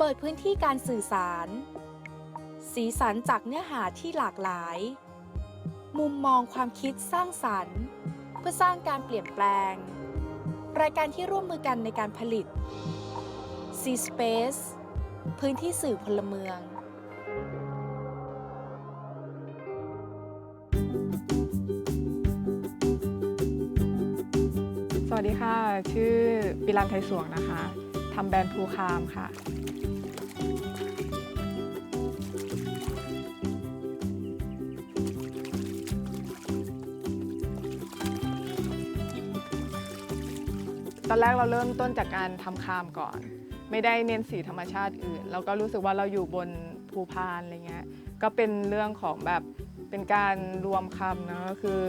เปิดพื้นที่การสื่อสาร สีสันจากเนื้อหาที่หลากหลาย มุมมองความคิดสร้างสรรค์ เพื่อสร้างการเปลี่ยนแปลง รายการที่ร่วมมือกันในการผลิต C Space พื้นที่สื่อพลเมืองสวัสดีค่ะ ชื่อปิรันไทยสวงนะคะ ทำแบรนด์ภูคามค่ะ ตอนแรกเราเริ่มต้นจากการทำคามก่อน ไม่ได้เน้นสีธรรมชาติอื่นแล้วก็รู้สึกว่าเราอยู่บนภูพานอะไรเงี้ยก็เป็นเรื่องของแบบเป็นการรวมคำนะก็คือ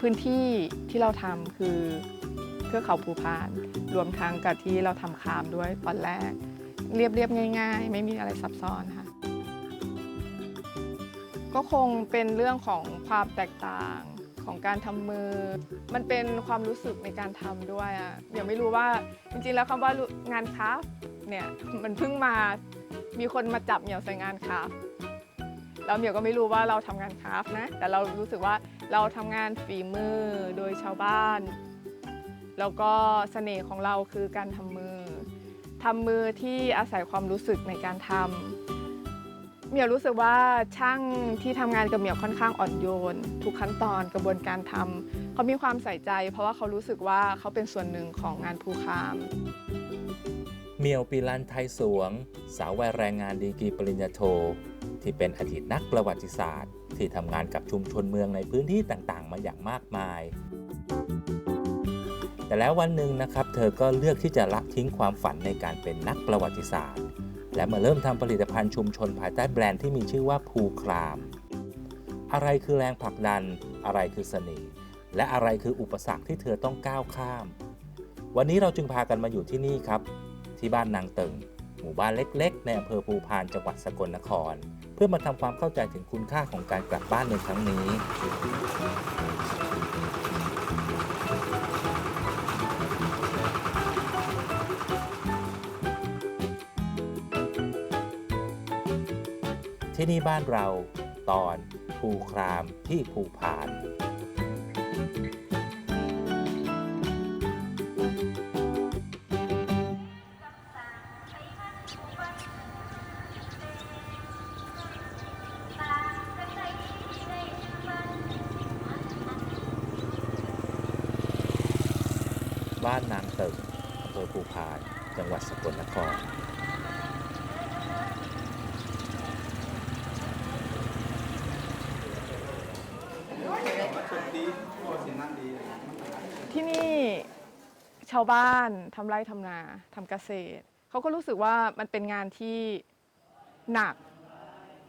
พื้นที่ที่เราทำคือเทือกเขาภูพาน รวมทั้งกับที่เราทำคามด้วยตอนแรก เรียบเรียบง่าย ๆ ไม่มีอะไรซับซ้อนค่ะก็คงเป็นเรื่องของความแตกต่าง ของการทำมือ มันเป็นความรู้สึกในการทำด้วยอะเดี๋ยวไม่รู้ว่าจริงๆแล้วคำว่างานคราฟเนี่ยมันเพิ่งมามีคนมาจับเหมียวใส่งานคราฟแล้วเหมียวก็ไม่รู้ว่าเราทำงานคราฟนะ แต่เรารู้สึกว่าเราทำงานฝีมือโดยชาวบ้าน แล้วก็เสน่ห์ของเราคือการทำมือทำมือที่อาศัยความรู้สึกในการทำ เหมียวรู้สึกว่าช่างที่ทำงานกับเหมียวค่อนข้างอ่อนโยน ทุกขั้นตอนกระบวนการทำเขามีความใส่ใจ เพราะว่าเขารู้สึกว่าเขาเป็นส่วนหนึ่งของงานภูคามเมียวปีลันไทยสวง สาววัยแรงงานดีกรีปริญญาโท ที่เป็นอดีตนักประวัติศาสตร์ ที่ทำงานกับชุมชนเมืองในพื้นที่ต่างๆ มาอย่างมากมาย แต่แล้ววันหนึ่งนะครับ เธอก็เลือกที่จะละทิ้งความฝันในการเป็นนักประวัติศาสตร์ และมาเริ่มทำผลิตภัณฑ์ชุมชนภายใต้แบรนด์ที่มีชื่อว่าภูคราม อะไรคือแรงผลักดัน อะไรคือเสน่ห์และอะไรคืออุปสรรคที่เธอต้องก้าวข้าม วันนี้เราจึงพากันมาอยู่ที่นี่ครับ ที่บ้านนางเติงหมู่บ้านเล็ก ๆ ในอำเภอภูพานจังหวัดสกลนคร เพื่อมาทำความเข้าใจถึงคุณค่าของการกลับบ้านในครั้งนี้ ที่นี่บ้านเรา ตอนภูครามที่ภูพาน บ้านนางเติงอำเภอภูพาน จังหวัดสกลนคร ที่นี่ ชาวบ้านทำไร่ทำนาทำเกษตร เขาก็รู้สึกว่ามันเป็นงานที่หนัก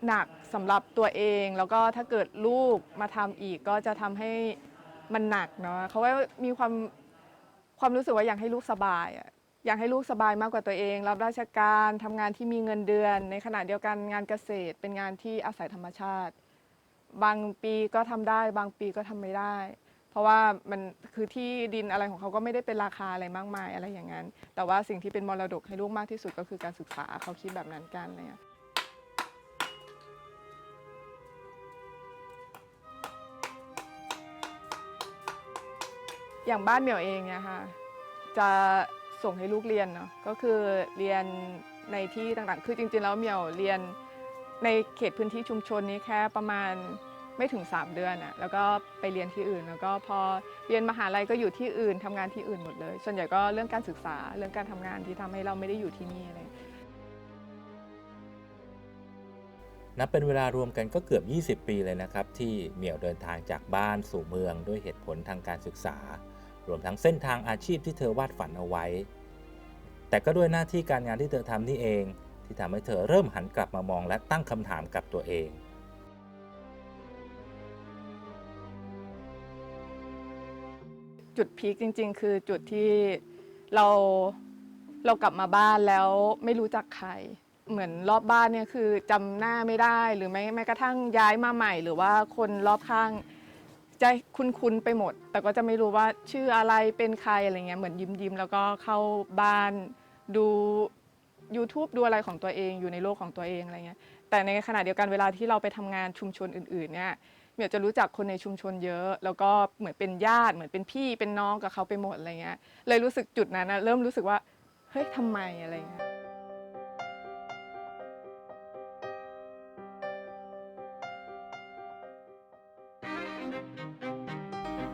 หนักสำหรับตัวเอง แล้วก็ถ้าเกิดลูกมาทำอีกก็จะทำให้มันหนักเนาะเขาว่ามีความความรู้สึกว่าอยากให้ลูกสบายอะอยากให้ลูกสบายมากกว่าตัวเอง รับราชการทำงานที่มีเงินเดือน ในขณะเดียวกันงานเกษตร เป็นงานที่อาศัยธรรมชาติ บางปีก็ทำได้ บางปีก็ทำไม่ได้ เพราะว่ามันคือที่ดินอะไรของเขาก็ไม่ได้เป็นราคาอะไรมากมายอะไรอย่างนั้น แต่ว่าสิ่งที่เป็นมรดกให้ลูกมากที่สุดก็คือการศึกษาเขาคิดแบบนั้นกันเงี้ยอย่างบ้านเหมียวเองเนี่ยค่ะจะส่งให้ลูกเรียนเนาะก็คือเรียนในที่ต่างๆ คือจริงๆแล้วเหมียวเรียนในเขตพื้นที่ชุมชนนี้แค่ประมาณ ไม่ถึง 3 เดือนอะแล้วก็ไปเรียนที่อื่น แล้วก็พอเรียนมหาลัยก็อยู่ที่อื่นทำงานที่อื่นหมดเลย ส่วนใหญ่ก็เรื่องการศึกษาเรื่องการทำงานที่ทำให้เราไม่ได้อยู่ที่นี่อะไรอย่างเงี้ยนับเป็นเวลารวมกันก็เกือบ 20 ปีเลยนะครับ ที่เหมียวเดินทางจากบ้านสู่เมืองด้วยเหตุผลทางการศึกษา รวมทั้งเส้นทางอาชีพที่เธอวาดฝันเอาไว้ แต่ก็ด้วยหน้าที่การงานที่เธอทำนี่เอง ที่ทำให้เธอเริ่มหันกลับมามองและตั้งคำถามกับตัวเอง จุดพีคจริง ๆ คือจุดที่เราเรากลับมาบ้านแล้วไม่รู้จักใคร เหมือนรอบบ้านเนี่ยคือจำหน้าไม่ได้หรือแม้แม้กระทั่งย้ายมาใหม่ หรือว่าคนรอบข้างจะคุ้นๆไปหมด แต่ก็จะไม่รู้ว่าชื่ออะไรเป็นใครอะไรเงี้ยเหมือนยิ้มยิ้มๆแล้วก็เข้าบ้านดู YouTube ดูอะไรของตัวเองอยู่ในโลกของตัวเองอะไรเงี้ยแต่ในขณะเดียวกันเวลาที่เราไปทำงานชุมชนอื่นๆเนี่ยเหมียวจะรู้จักคนในชุมชนเยอะ แล้วก็เหมือนเป็นญาติเหมือนเป็นพี่เป็นน้องกับเขาไปหมดอะไรเงี้ยเลยรู้สึกจุดนั้นนะเริ่มรู้สึกว่าเฮ้ยทำไมอะไรเงี้ย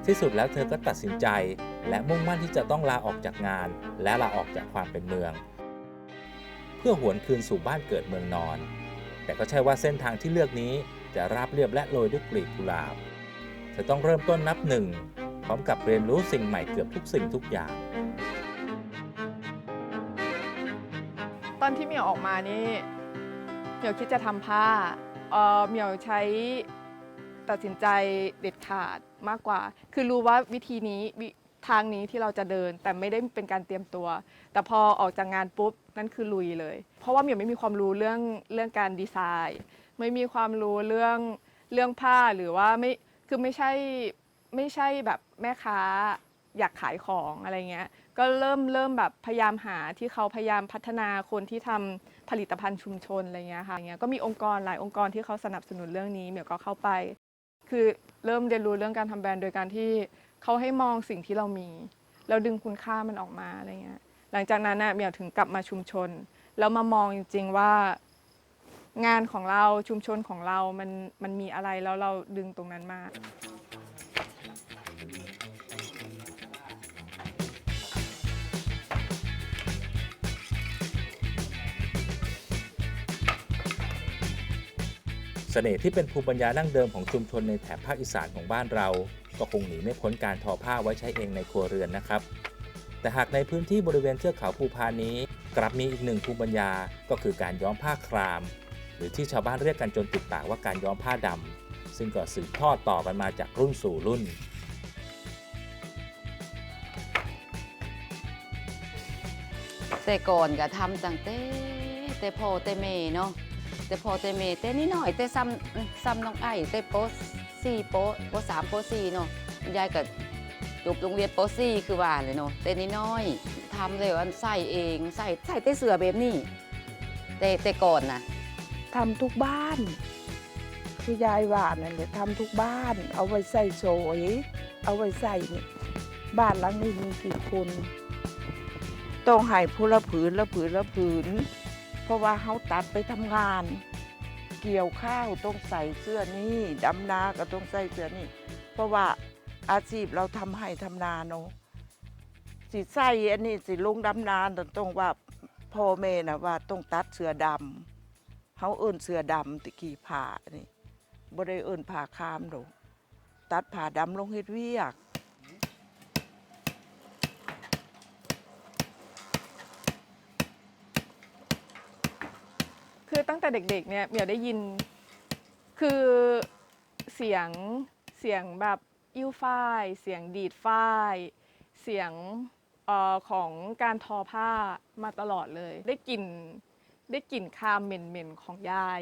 ที่สุดแล้วเธอก็ตัดสินใจ และมุ่งมั่นที่จะต้องลาออกจากงาน และลาออกจากความเป็นเมือง เพื่อหวนคืนสู่บ้านเกิดเมืองนอน แต่ก็ใช่ว่าเส้นทางที่เลือกนี้ จะราบเรียบและโรยด้วยกลีบกุหลาบเธอต้องเริ่มต้นนับหนึ่งพร้อมกับเรียนรู้สิ่งใหม่เกือบทุกสิ่งทุกอย่าง ตอนที่เหมียวออกมานี่เหมียวคิดจะทำผ้าเอ่อเหมียวใช้ตัดสินใจเด็ดขาดมากกว่า คือรู้ว่าวิธีนี้วิทางนี้ที่เราจะเดินแต่ไม่ได้เป็นการเตรียมตัว แต่พอออกจากงานปุ๊บนั่นคือลุยเลย เพราะว่าเหมียวไม่มีความรู้เรื่องเรื่องการดีไซน์ ไม่มีความรู้เรื่องเรื่องผ้าหรือว่าไม่คือไม่ใช่ไม่ใช่แบบแม่ค้าอยากขายของอะไรเงี้ย ก็เริ่มเริ่มแบบพยายามหาที่เขาพยายามพัฒนาคนที่ทำผลิตภัณฑ์ชุมชนอะไรเงี้ยค่ะอย่างเงี้ยก็มีองค์กรหลายองค์กรที่เขาสนับสนุนเรื่องนี้เหมียวก็เข้าไป คือเริ่มเรียนรู้เรื่องการทำแบรนด์โดยการที่เขาให้มองสิ่งที่เรามีแล้วดึงคุณค่ามันออกมาอะไรเงี้ย หลังจากนั้นน่ะเหมียวถึงกลับมาชุมชน แล้วมามองจริง ๆ ว่า งานของเราชุมชนของเรา มันมันมีอะไรแล้วเราดึงตรงนั้นมา เสน่ห์ที่เป็นภูมิปัญญาดั้งเดิมของชุมชนในแถบภาคอีสานของบ้านเรา ก็คงหนีไม่พ้นการทอผ้าไว้ใช้เองในครัวเรือนนะครับ แต่หากในพื้นที่บริเวณเทือกเขาภูพานนี้ กลับมีอีกหนึ่งภูมิปัญญาก็คือการย้อมผ้าคราม หรือที่ชาวบ้านเรียกกันจนติดปากว่าการย้อมผ้าดำซึ่งก็สืบทอดต่อกันมาจากรุ่นสู่รุ่น แต่ก่อนก็ทำตั้งแต่แต่พ่อแต่แม่เนาะแต่พ่อแต่แม่แต่นิดหน่อยแต่ซ้ำซ้ำน้องไอ้แต่โป๊สี่โป๊โป๊สามโป๊สี่เนาะยายก็จบโรงเรียนโป๊สี่คือว่าเลยเนาะแต่นิดหน้อยทำเลยวันใส่เองใส่ใส่แต่เสือแบบนี้แต่แต่ก่อนนะ ทำทุกบ้าน คือยายว่านั่นแหละทำทุกบ้าน เอาไว้ใส่โสยเอาไว้ใส่นี่บ้านหลังนี้มีกี่คนต้องให้ผู้ละผืนละผืนละผืน เพราะว่าเขาตัดไปทำงาน เกี่ยวข้าวต้องใส่เสื้อนี่ดำนาก็ต้องใส่เสื้อนี่เพราะว่าอาชีพเราทำให้ทำนาเนาะสิใส่อันนี้สิลงดำนาต้องว่าพ่อแม่นะว่าต้องตัดเสื้อดำ เขาเอิ้นเสือดำตะกี้ผ่านี่บ่ได้เอิ้นผ่าคามดอกตัดผ่าดำลงเฮ็ดเวียกคือตั้งแต่เด็กๆเนี่ยเหมียวได้ยิน คือเสียงเสียงแบบอิ่วฝ้าย เสียงดีดฝ้าย เสียงออของการทอผ้ามาตลอดเลย ได้กลิ่น ได้กลิ่นคามเหม็นๆของยาย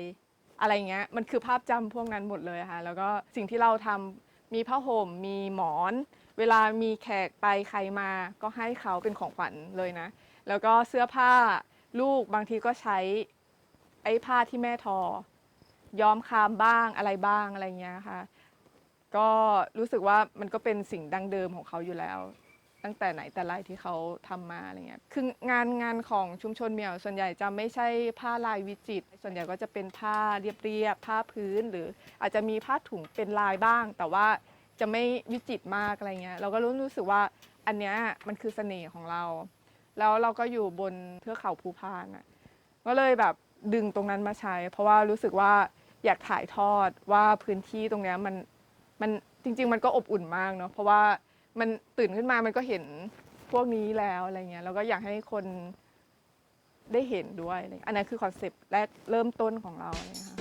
อะไรเงี้ยมันคือภาพจำพวกนั้นหมดเลยค่ะ แล้วก็สิ่งที่เราทำมีผ้าห่มมีหมอน เวลามีแขกไปใครมาก็ให้เขาเป็นของขวัญเลยนะ แล้วก็เสื้อผ้าลูกบางทีก็ใช้ไอ้ผ้าที่แม่ทอ ย้อมคามบ้างอะไรบ้างอะไรเงี้ยค่ะ ก็รู้สึกว่ามันก็เป็นสิ่งดั้งเดิมของเขาอยู่แล้ว ตั้งแต่ไหนแต่ไรที่เขาทำมาอะไรเงี้ยคืองานงานของชุมชนเมียวส่วนใหญ่จะไม่ใช่ผ้าลายวิจิตรส่วนใหญ่ก็จะเป็นผ้าเรียบๆผ้าพื้น หรืออาจจะมีผ้าถุงเป็นลายบ้าง แต่ว่าจะไม่วิจิตรมากอะไรเงี้ยเราก็รู้รู้สึกว่าอันเนี้ยมันคือเสน่ห์ของเรา แล้วเราก็อยู่บนเทือกเขาภูพานอะก็เลยแบบดึงตรงนั้นมาใช้ เพราะว่ารู้สึกว่าอยากถ่ายทอดว่าพื้นที่ตรงเนี้ยมันมันจริง ๆ มันก็อบอุ่นมากเนาะเพราะว่า มันตื่นขึ้นมามันก็เห็นพวกนี้แล้วอะไรเงี้ยแล้วก็อยากให้คนได้เห็นด้วยอะไรเงี้ยอันนั้นคือคอนเซปต์แรกเริ่มต้นของเราอะไรเลยค่ะ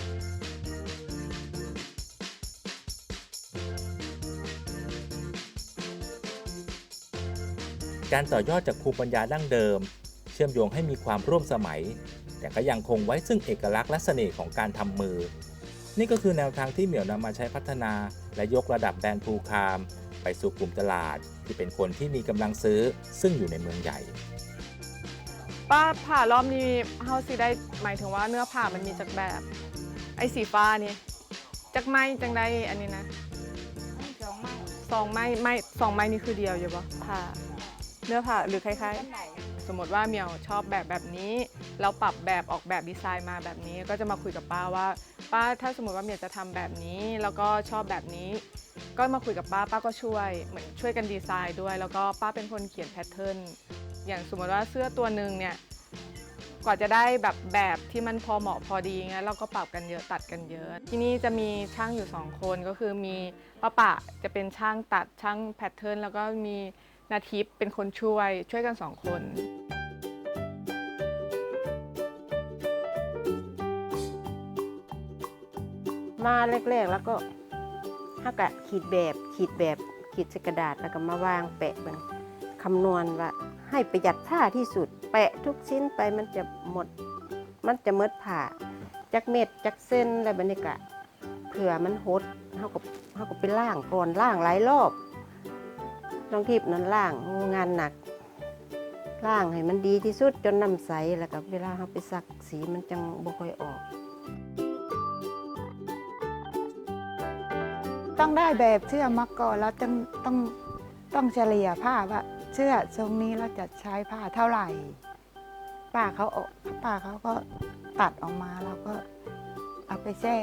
การต่อยอดจากภูมิปัญญาดั้งเดิม เชื่อมโยงให้มีความร่วมสมัย แต่ก็ยังคงไว้ซึ่งเอกลักษณ์และเสน่ห์ของการทำมือ นี่ก็คือแนวทางที่เหมียวนำมาใช้พัฒนา และยกระดับแบรนด์ภูคาม ไปสู่กลุ่มตลาด ที่เป็นคนที่มีกำลังซื้อซึ่งอยู่ในเมืองใหญ่ ป้าผ่ารอบนี้เฮาสิได้หมายถึงว่าเนื้อผ้ามันมีจากแบบ ไอ้สีฟ้านี่จากไม้จังได้อันนี้นะสองไม้ไม้สองไม้นี่คือเดียวอยู่ปะผ้าเนื้อผ้าหรือคล้ายๆ สมมติว่าเหมียวชอบแบบแบบนี้ เราปรับแบบออกแบบดีไซน์มาแบบนี้ ก็จะมาคุยกับป้าว่า ป้าถ้าสมมติว่าเหมียวจะทำแบบนี้ แล้วก็ชอบแบบนี้ ก็มาคุยกับป้าป้าก็ช่วยเหมือนช่วยกันดีไซน์ด้วย แล้วก็ป้าเป็นคนเขียนแพทเทิร์นอย่างสมมติว่าเสื้อตัวหนึ่งเนี่ยกว่าจะได้แบบแบบที่มันพอเหมาะพอดีงั้นเราก็ปรับกันเยอะตัดกันเยอะ ที่นี่จะมีช่างอยู่สองคนก็คือมีป้าปะจะเป็นช่างตัดช่างแพทเทิร์นแล้วก็มีนาทิพย์เป็นคนช่วยช่วยกันสองคนมาแรกๆแล้วก็ ฮักกะขีดแบบขีดแบบขีดใส่กระดาษแล้วก็มาวางแปะมันคำนวณว่าให้ประหยัดผ้าที่สุด แปะทุกชิ้นไปมันจะหมด มันจะหมดผ้าจักเม็ดจักเส้นอะไรแบบนี้กะเผื่อมันหดเขาก็เขาก็ไปล่างก่อนล่างหลายรอบน้องทิพย์นั้นล่างงานหนักล่างให้มันดีที่สุดจนน้ำใสแล้วก็เวลาเขาไปซักสีมันจังบ่ค่อยออก ต้องได้แบบเสื้อมาก่อนแล้วต้องต้องต้องเฉลี่ยผ้าว่าเสื้อทรงนี้เราจะใช้ผ้าเท่าไหร่ ป้าเขาป้าเขาก็ตัดออกมาแล้วก็เอาไปแช่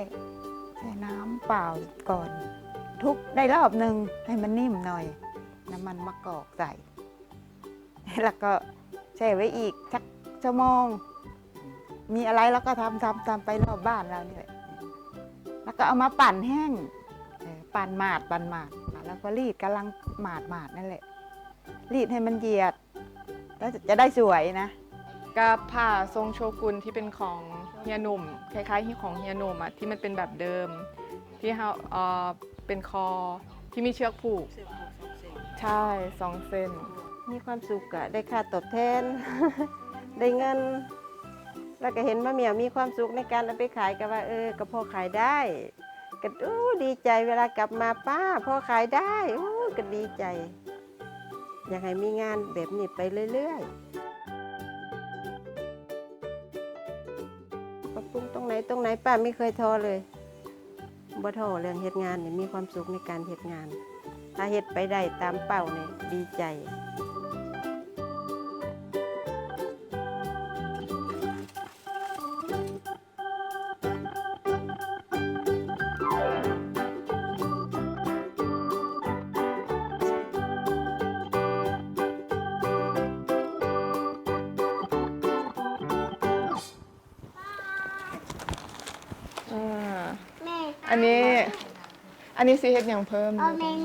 แช่น้ำเปล่าก่อน ทุกได้รอบหนึ่งให้มันนิ่มหน่อย น้ำมันมะกอกใส่ แล้วก็แช่ไว้อีกสักชั่วโมง มีอะไรแล้วก็ทำทำทำไปรอบบ้านเราเนี่ยแล้วก็เอามาปั่นแห้ง เออปั่นหมาดปั่นหมาด แล้วก็รีดกำลังหมาดหมาดนั่นแหละ รีดให้มันเหยียด แล้วจะได้สวยนะกับผ้าทรงโชกุนที่เป็นของเฮียหนุ่ม คล้ายๆที่ของเฮียหนุ่มอะที่มันเป็นแบบเดิม ที่เขาเอ่อเป็นคอที่มีเชือกผูก ใช่สองเส้น มีความสุขอะได้ค่าตอบแทน ได้เงิน แล้วก็เห็นมะเหมียวมีความสุขในการเอาไปขายก็ว่าเออก็พอขายได้ ก็อู้ดีใจเวลากลับมาป้าพอขายได้อู้ก็ดีใจ อยากให้มีงานแบบนี้ไปเรื่อยๆปรับปรุงตรงไหนตรงไหนป้าไม่เคยท้อเลยบ่ท้อเรื่องเฮ็ดงานเนี่ยมีความสุขในการเฮ็ดงาน ถ้าเฮ็ดไปได้ตามเป้าเนี่ยดีใจ อันนี้ซีเฮ็ดอย่างเพิ่ม เอาเมน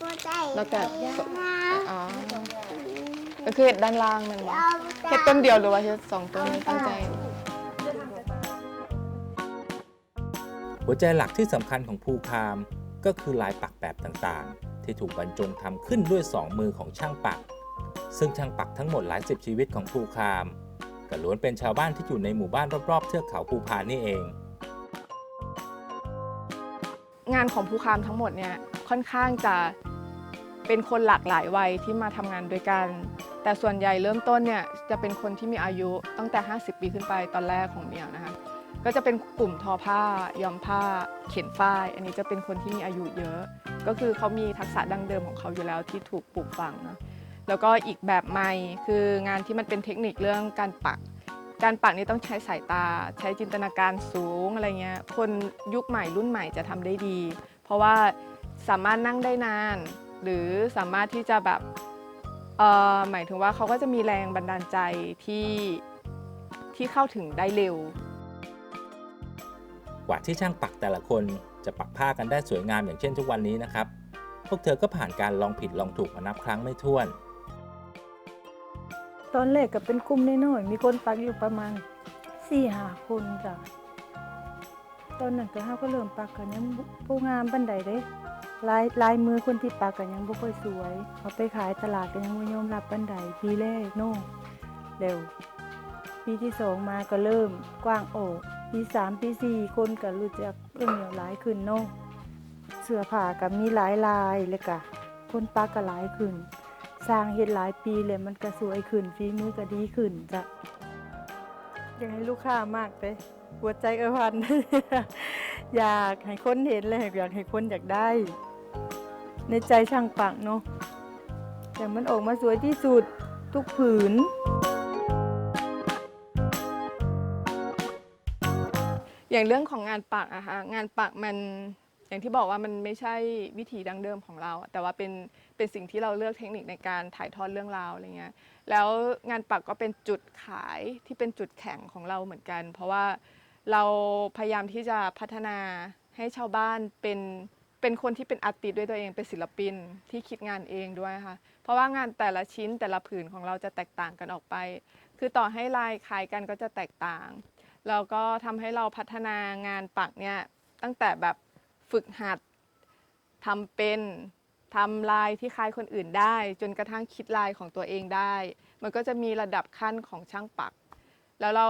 หัวใจแล้วก็นะอ๋อก็คือเฮ็ดด้านล่างมันบ่เอาเฮ็ดต้นเดียวหรือว่าเฮ็ดสองต้นตั้งใจ หัวใจหลักที่สำคัญของภูคาม ก็คือลายปักแบบต่างๆ ที่ถูกบรรจงทำขึ้นด้วยสองมือของช่างปัก ซึ่งช่างปักทั้งหมดหลายสิบชีวิตของภูคามก็ล้วนเป็นชาวบ้านที่อยู่ในหมู่บ้านรอบๆเทือกเขาภูพานนี่เองานของภูคามทั้งหมดเนี่ยค่อนข้างจะเป็นคนหลากหลายวัยที่มาทำงานด้วยกัน แต่ส่วนใหญ่เริ่มต้นเนี่ยจะเป็นคนที่มีอายุตั้งแต่ 50 ปีขึ้นไปตอนแรกของเมียนะคะก็จะเป็นกลุ่มทอผ้าย้อมผ้า เขียนฝ้าย อันนี้จะเป็นคนที่มีอายุเยอะ ก็คือเขามีทักษะดั้งเดิมของเขาอยู่แล้วที่ถูกปลูกฝังนะแล้วก็อีกแบบใหม่คืองานที่มันเป็นเทคนิคเรื่องการปัก การปักนี่ต้องใช้สายตา ใช้จินตนาการสูงอะไรเงี้ย คนยุคใหม่รุ่นใหม่จะทำได้ดี เพราะว่าสามารถนั่งได้นาน หรือสามารถที่จะแบบเอ่อหมายถึงว่าเขาก็จะมีแรงบันดาลใจที่ที่เข้าถึงได้เร็ว กว่าที่ช่างปักแต่ละคนจะปักผ้ากันได้สวยงามอย่างเช่นทุกวันนี้นะครับ พวกเธอก็ผ่านการลองผิดลองถูกมานับครั้งไม่ถ้วน ตอนแรกก็เป็นกลุ่มน้อยๆมีคนปักอยู่ประมาณสี่หาคนจ้ะตอนนั้นก็เฮาก็เริ่มปักกันยังผู้งามบันไดเด้ลายลายมือคนที่ปักกันยังบ่ค่อยสวยเอาไปขายตลาดก็ยังบ่ยอมรับบันไดปีแรกโน่เร็วปีที่สองมาก็เริ่มกว้างออกปีสามปีสี่คนก็รู้จักเรื่องเหนียวหลายขึ้นโน่เสื้อผ้าก็มีหลายลายเลยกะ คนปักก็หลายขึ้น สร้างเฮ็ดหลายปีเลยมันก็สวยขึ้นฝีมือก็ดีขึ้นจ้ะอยากให้ลูกค้ามากเลยหัวใจเออพัน อยากให้คนเห็นเลยอยากให้คนอยากได้ ในใจช่างปักเนาะแต่มันออกมาสวยที่สุดทุกผืน อย่างเรื่องของงานปักอะคะงานปักมัน อย่างที่บอกว่ามันไม่ใช่วิธีดั้งเดิมของเรา แต่ว่าเป็นเป็นสิ่งที่เราเลือกเทคนิคในการถ่ายทอดเรื่องราวอะไรเงี้ยแล้วงานปักก็เป็นจุดขายที่เป็นจุดแข็งของเราเหมือนกัน เพราะว่าเราพยายามที่จะพัฒนาให้ชาวบ้านเป็นเป็นคนที่เป็นอาร์ติสด้วยตัวเองเป็นศิลปินที่คิดงานเองด้วยค่ะเพราะว่างานแต่ละชิ้นแต่ละผืนของเราจะแตกต่างกันออกไป คือต่อให้ลายคล้ายกันก็จะแตกต่างแล้วก็ทำให้เราพัฒนางานปักเนี่ยตั้งแต่แบบ ฝึกหัดทำเป็นทำลายที่คล้ายคนอื่นได้ จนกระทั่งคิดลายของตัวเองได้ มันก็จะมีระดับขั้นของช่างปัก แล้วเรา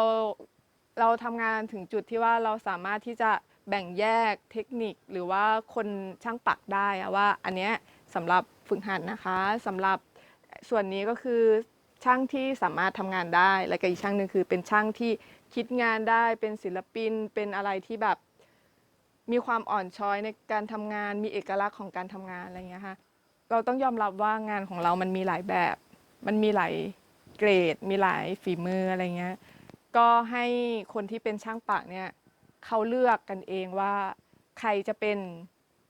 เราทำงานถึงจุดที่ว่าเราสามารถที่จะแบ่งแยกเทคนิคหรือว่าคนช่างปักได้ว่าอันเนี้ยสำหรับฝึกหัดนะคะสำหรับส่วนนี้ก็คือช่างที่สามารถทำงานได้ และก็อีกช่างหนึ่งคือเป็นช่างที่คิดงานได้เป็นศิลปินเป็นอะไรที่แบบ มีความอ่อนช้อยในการทำงาน มีเอกลักษณ์ของการทำงานอะไรอย่างเงี้ยค่ะเราต้องยอมรับว่างานของเรามันมีหลายแบบ มันมีหลายเกรด มีหลายฝีมืออะไรเงี้ยก็ให้คนที่เป็นช่างปักเนี่ยเขาเลือกกันเองว่าใครจะเป็น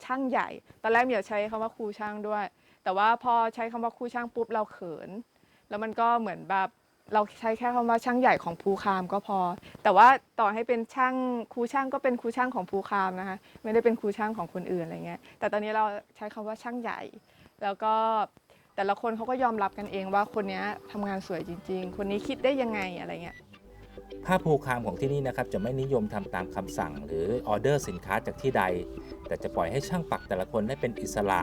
ช่างใหญ่ ตอนแรกเดี๋ยวใช้คำว่าครูช่างด้วย แต่ว่าพอใช้คำว่าครูช่างปุ๊บเราเขิน แล้วมันก็เหมือนแบบ เราใช้แค่คำว่าช่างใหญ่ของภูคามก็พอ แต่ว่าต่อให้เป็นช่างครูช่างก็เป็นครูช่างของภูคามนะคะไม่ได้เป็นครูช่างของคนอื่นอะไรเงี้ยแต่ตอนนี้เราใช้คำว่าช่างใหญ่ แล้วก็แต่ละคนเขาก็ยอมรับกันเองว่าคนนี้ยทำงานสวยจริง ๆ คนนี้คิดได้ยังไงอะไรเงี้ยผ้าภูคามของที่นี่นะครับจะไม่นิยมทำตามคำสั่ง หรือออเดอร์สินค้าจากที่ใด แต่จะปล่อยให้ช่างปักแต่ละคนได้เป็นอิสระ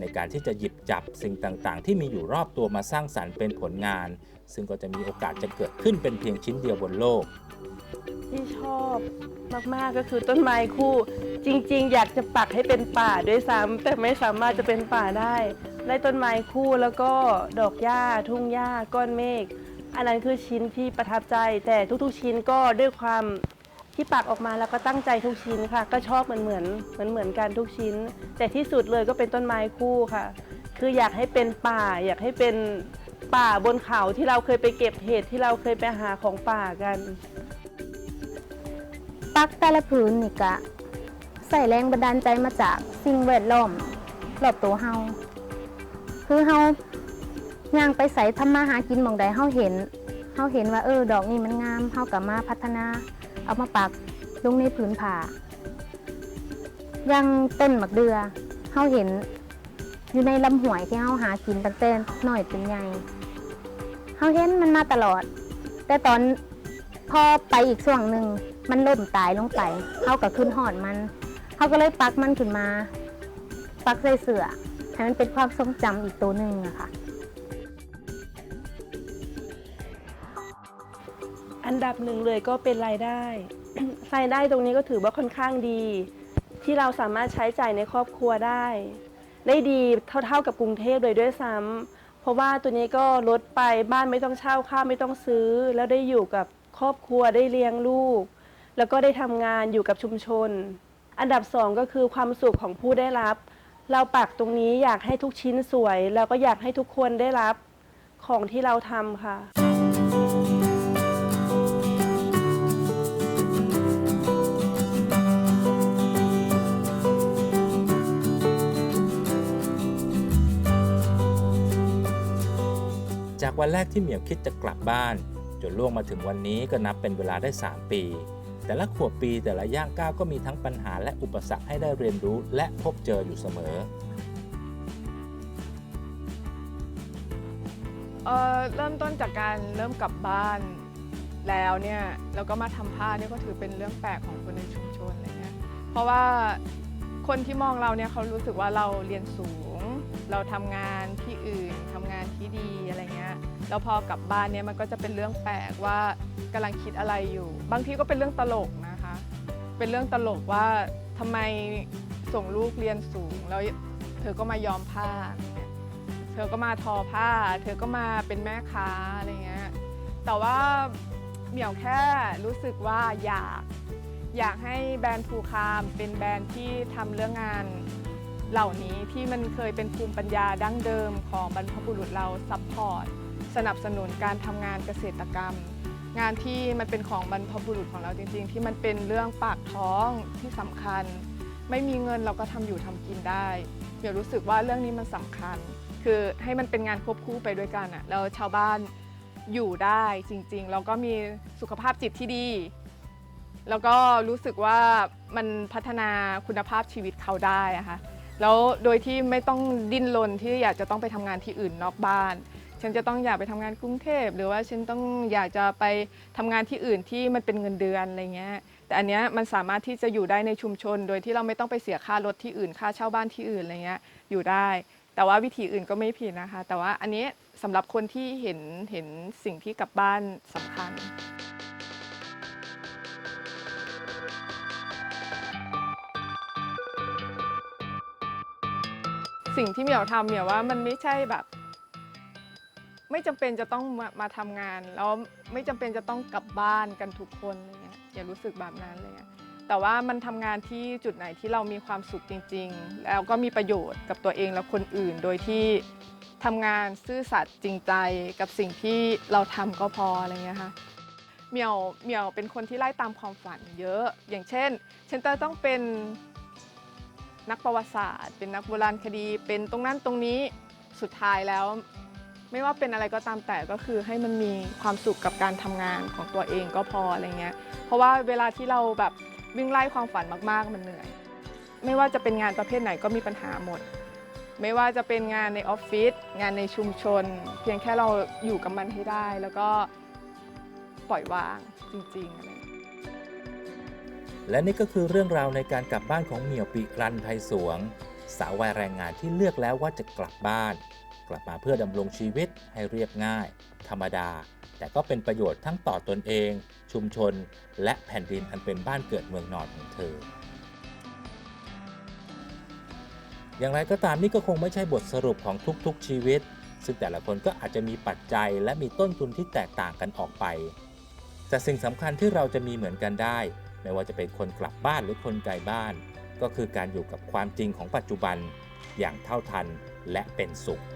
ในการที่จะหยิบจับสิ่งต่างๆ ที่มีอยู่รอบตัวมาสร้างสรรค์เป็นผลงาน ซึ่งก็จะมีโอกาสจะเกิดขึ้นเป็นเพียงชิ้นเดียวบนโลก ที่ชอบมากๆก็คือต้นไม้คู่ จริง ๆ อยากจะปักให้เป็นป่าด้วยซ้ำแต่ไม่สามารถจะเป็นป่าได้ ได้ต้นไม้คู่แล้วก็ดอกหญ้า ทุ่งหญ้าก้อนเมฆอันนั้นคือชิ้นที่ประทับใจ แต่ทุกๆ ชิ้นก็ด้วยความ ที่ปักออกมาแล้วก็ตั้งใจทุกชิ้นค่ะ ก็ชอบเหมือนเหมือนเหมือนเหมือนกันทุกชิ้น แต่ที่สุดเลยก็เป็นต้นไม้คู่ค่ะ คืออยากให้เป็นป่า อยากให้เป็นป่าบนเขาที่เราเคยไปเก็บเห็ดที่เราเคยไปหาของป่ากัน ปักแต่ละผืนนี่กะใส่แรงบันดาลใจมาจากสิ่งแวดล้อมรอบตัวเฮาคือเฮาย่างไปใส่ทำมาหากินมองใดเฮาเห็นเฮาเห็นว่าเออ ดอกนี้มันงามเฮากลับมาพัฒนา เอามาปักลงในผืนผ้าย่างต้นหมักเดือเฮาเห็นอยู่ในลำห้วยที่เฮาหากินตั้งแต่น้อยจนใหญ่เฮาเห็นมันมาตลอด แต่ตอนพอไปอีกช่วงหนึ่งมันล่มตายลงไปเฮาก็ขึ้นหอดมันเฮาก็เลยปักมันขึ้นมา ปักใส่เสือให้มันเป็นความทรงจำอีกตัวหนึ่งอะค่ะ อันดับหนึ่งเลยก็เป็นรายได้ รายได้ตรงนี้ก็ถือว่าค่อนข้างดี ที่เราสามารถใช้จ่ายในครอบครัวได้ ได้ดีเท่าๆกับกรุงเทพเลยด้วยซ้ำเพราะว่าตัวนี้ก็ลดไปบ้านไม่ต้องเช่าข้าวไม่ต้องซื้อ แล้วได้อยู่กับครอบครัวได้เลี้ยงลูก แล้วก็ได้ทำงานอยู่กับชุมชน อันดับสองก็คือความสุขของผู้ได้รับ เราปักตรงนี้อยากให้ทุกชิ้นสวย แล้วก็อยากให้ทุกคนได้รับของที่เราทำค่ะ วันแรกที่เหมียวคิดจะกลับบ้าน จนล่วงมาถึงวันนี้ก็นับเป็นเวลาได้ 3 ปี แต่ละขวบปีแต่ละย่างก้าวก็มีทั้งปัญหาและอุปสรรคให้ได้เรียนรู้และพบเจออยู่เสมอ เอ่อเริ่มต้นจากการเริ่มกลับบ้านแล้วเนี่ยแล้วก็มาทำผ้าเนี่ยก็ถือเป็นเรื่องแปลกของคนในชุมชนอะไรเงี้ยเพราะว่าคนที่มองเราเนี่ยเขารู้สึกว่าเราเรียนสูง เราทำงานที่อื่นทำงานที่ดี แล้วพอกลับบ้านเนี่ยมันก็จะเป็นเรื่องแปลกว่ากำลังคิดอะไรอยู่ บางทีก็เป็นเรื่องตลกนะคะ เป็นเรื่องตลกว่าทำไมส่งลูกเรียนสูง แล้วเธอก็มายอมผ้า เธอก็มาทอผ้า เธอก็มาเป็นแม่ค้าอะไรเงี้ย แต่ว่าเหมียวแค่รู้สึกว่าอยากอยากให้แบรนด์ภูคามเป็นแบรนด์ที่ทำเรื่องงานเหล่านี้ที่มันเคยเป็นภูมิปัญญาดั้งเดิมของบรรพบุรุษเราซัพพอร์ต สนับสนุนการทำงานเกษตรกรรม งานที่มันเป็นของบรรพบุรุษของเราจริง ๆ ที่มันเป็นเรื่องปากท้องที่สำคัญ ไม่มีเงินเราก็ทำอยู่ทำกินได้เดี๋ยวรู้สึกว่าเรื่องนี้มันสำคัญ คือให้มันเป็นงานควบคู่ไปด้วยกันอะแล้วชาวบ้านอยู่ได้จริงๆแล้วก็มีสุขภาพจิตที่ดี แล้วก็รู้สึกว่ามันพัฒนาคุณภาพชีวิตเขาได้อะค่ะแล้วโดยที่ไม่ต้องดิ้นรนที่อยากจะต้องไปทำงานที่อื่นนอกบ้าน ฉันจะต้องอยากไปทำงานกรุงเทพ หรือว่าฉันต้องอยากจะไปทำงานที่อื่นที่มันเป็นเงินเดือนอะไรเงี้ยแต่อันเนี้ยมันสามารถที่จะอยู่ได้ในชุมชน โดยที่เราไม่ต้องไปเสียค่ารถที่อื่นค่าเช่าบ้านที่อื่นอะไรเงี้ยอยู่ได้ แต่ว่าวิธีอื่นก็ไม่ผิดนะคะ แต่ว่าอันนี้สำหรับคนที่เห็นเห็นสิ่งที่กลับบ้านสำคัญสิ่งที่เหมียวทำเหมียวว่ามันไม่ใช่แบบ ไม่จำเป็นจะต้องมามาทำงาน แล้วไม่จำเป็นจะต้องกลับบ้านกันทุกคนอะไรเงี้ยอย่ารู้สึกแบบนั้นเลยอะแต่ว่ามันทำงานที่จุดไหนที่เรามีความสุขจริง ๆ แล้วก็มีประโยชน์กับตัวเองและคนอื่น โดยที่ทำงานซื่อสัตย์จริงใจกับสิ่งที่เราทำก็พออะไรเงี้ยค่ะ เหมียวเหมียวเป็นคนที่ไล่ตามความฝันเยอะ อย่างเช่นฉันจะต้องเป็นนักประวัติศาสตร์ เป็นนักโบราณคดี เป็นตรงนั้นตรงนี้สุดท้ายแล้ว ไม่ว่าเป็นอะไรก็ตามแต่ก็คือให้มันมีความสุขกับการทำงานของตัวเองก็พออะไรเงี้ย เพราะว่าเวลาที่เราแบบวิ่งไล่ความฝันมากๆ มันเหนื่อย ไม่ว่าจะเป็นงานประเภทไหนก็มีปัญหาหมด ไม่ว่าจะเป็นงานในออฟฟิศงานในชุมชน เพียงแค่เราอยู่กับมันให้ได้ แล้วก็ปล่อยวางจริงๆอะไรเงี้ยและนี่ก็คือเรื่องราวในการกลับบ้านของเหมียวปีกรันไทยสวง สาววัยแรงงานที่เลือกแล้วว่าจะกลับบ้าน กลับมาเพื่อดำรงชีวิตให้เรียบง่าย ธรรมดา แต่ก็เป็นประโยชน์ทั้งต่อตนเอง ชุมชน และแผ่นดินอันเป็นบ้านเกิดเมืองนอนของเธอ อย่างไรก็ตามนี่ก็คงไม่ใช่บทสรุปของทุกๆชีวิต ซึ่งแต่ละคนก็อาจจะมีปัจจัยและมีต้นทุนที่แตกต่างกันออกไป แต่สิ่งสำคัญที่เราจะมีเหมือนกันได้ ไม่ว่าจะเป็นคนกลับบ้านหรือคนไกลบ้าน ก็คือการอยู่กับความจริงของปัจจุบันอย่างเท่าทัน และเป็นสุข「